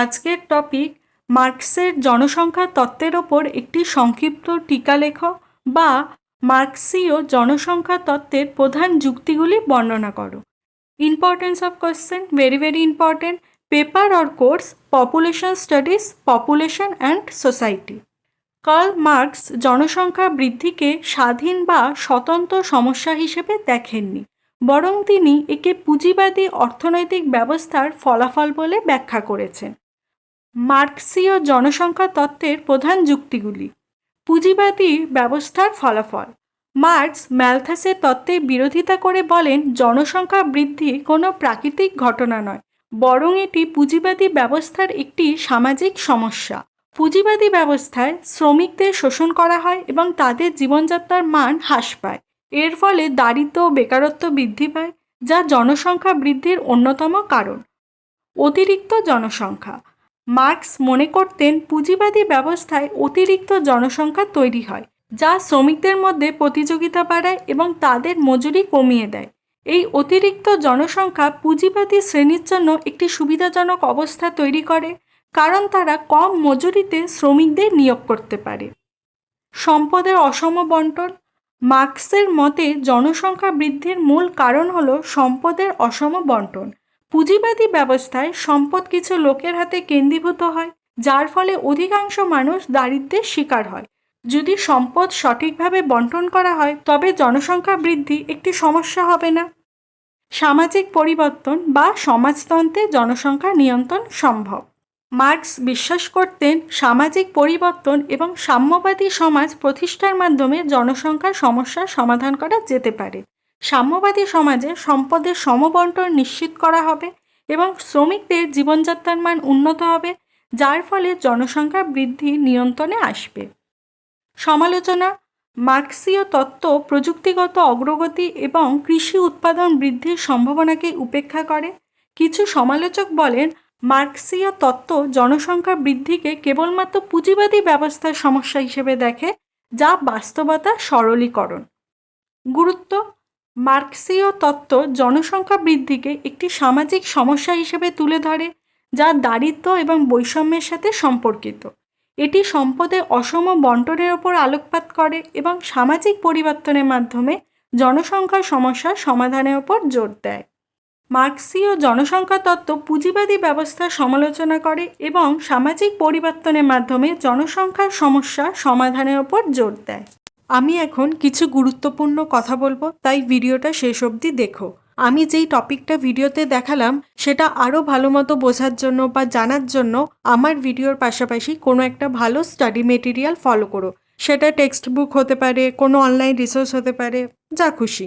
আজকের টপিক মার্কসের জনসংখ্যা তত্ত্বের ওপর একটি সংক্ষিপ্ত টিকা লেখ বা মার্কসীয় জনসংখ্যা তত্ত্বের প্রধান যুক্তিগুলি বর্ণনা করো। Importance of question very very important paper or course population studies population and society Karl Marx জনসংখ্যা বৃদ্ধিকে স্বাধীন বা স্বতন্ত্র সমস্যা হিসেবে দেখেননি, বরং তিনি একে পুঁজিবাদী অর্থনৈতিক ব্যবস্থার ফলাফল বলে ব্যাখ্যা করেছেন। মার্কসীয় জনসংখ্যা তত্ত্বের প্রধান যুক্তিগুলি। পুঁজিবাদী ব্যবস্থার ফলাফল। মার্কস ম্যালথাসের তত্ত্বের বিরোধিতা করে বলেন, জনসংখ্যা বৃদ্ধি কোনো প্রাকৃতিক ঘটনা নয়, বরং এটি পুঁজিবাদী ব্যবস্থার একটি সামাজিক সমস্যা। পুঁজিবাদী ব্যবস্থায় শ্রমিকদের শোষণ করা হয় এবং তাদের জীবনযাত্রার মান হ্রাস পায়। এর ফলে দারিদ্র ও বেকারত্ব বৃদ্ধি পায়, যা জনসংখ্যা বৃদ্ধির অন্যতম কারণ। অতিরিক্ত জনসংখ্যা। মার্কস মনে করতেন পুঁজিবাদী ব্যবস্থায় অতিরিক্ত জনসংখ্যা তৈরি হয়, যা শ্রমিকদের মধ্যে প্রতিযোগিতা বাড়ায় এবং তাদের মজুরি কমিয়ে দেয়। এই অতিরিক্ত জনসংখ্যা পুঁজিবাদী শ্রেণির জন্য একটি সুবিধাজনক অবস্থা তৈরি করে, কারণ তারা কম মজুরিতে শ্রমিকদের নিয়োগ করতে পারে। সম্পদের অসম বন্টন মার্কসের মতে জনসংখ্যা বৃদ্ধির মূল কারণ হল সম্পদের অসম বন্টন। পুঁজিবাদী ব্যবস্থায় সম্পদ কিছু লোকের হাতে কেন্দ্রীভূত হয়, যার ফলে অধিকাংশ মানুষ দারিদ্রের শিকার হয়। যদি সম্পদ সঠিকভাবে বন্টন করা হয়, তবে জনসংখ্যা বৃদ্ধি একটি সমস্যা হবে না। সামাজিক পরিবর্তন বা সমাজতন্ত্রে জনসংখ্যা নিয়ন্ত্রণ সম্ভব। মার্কস বিশ্বাস করতেন, সামাজিক পরিবর্তন এবং সাম্যবাদী সমাজ প্রতিষ্ঠার মাধ্যমে জনসংখ্যার সমস্যার সমাধান করা যেতে পারে। সাম্যবাদী সমাজে সম্পদের সমবন্টন নিশ্চিত করা হবে এবং শ্রমিকদের জীবনযাত্রার মান উন্নত হবে, যার ফলে জনসংখ্যা বৃদ্ধি নিয়ন্ত্রণে আসবে। সমালোচনা, মার্কসীয় তত্ত্ব প্রযুক্তিগত অগ্রগতি এবং কৃষি উৎপাদন বৃদ্ধির সম্ভাবনাকে উপেক্ষা করে। কিছু সমালোচক বলেন, মার্কসীয় তত্ত্ব জনসংখ্যা বৃদ্ধিকে কেবলমাত্র পুঁজিবাদী ব্যবস্থার সমস্যা হিসেবে দেখে, যা বাস্তবতা সরলীকরণ। গুরুত্ব মার্কসীয় তত্ত্ব জনসংখ্যা বৃদ্ধিকে একটি সামাজিক সমস্যা হিসেবে তুলে ধরে, যা দারিদ্র এবং বৈষম্যের সাথে সম্পর্কিত। এটি সম্পদে অসম বন্টনের ওপর আলোকপাত করে এবং সামাজিক পরিবর্তনের মাধ্যমে জনসংখ্যার সমস্যার সমাধানের ওপর জোর দেয়। মার্কসীয় জনসংখ্যা তত্ত্ব পুঁজিবাদী ব্যবস্থার সমালোচনা করে এবং সামাজিক পরিবর্তনের মাধ্যমে জনসংখ্যার সমস্যা সমাধানের ওপর জোর দেয়। আমি এখন কিছু গুরুত্বপূর্ণ কথা বলব, তাই ভিডিওটা শেষ অবধি দেখো। আমি যেই টপিকটা ভিডিওতে দেখালাম, সেটা আরও ভালো মতো বোঝার জন্য বা জানার জন্য আমার ভিডিওর পাশাপাশি কোনো একটা ভালো স্টাডি মেটেরিয়াল ফলো করো। সেটা টেক্সট বুক হতে পারে, কোনো অনলাইন রিসোর্স হতে পারে, যা খুশি।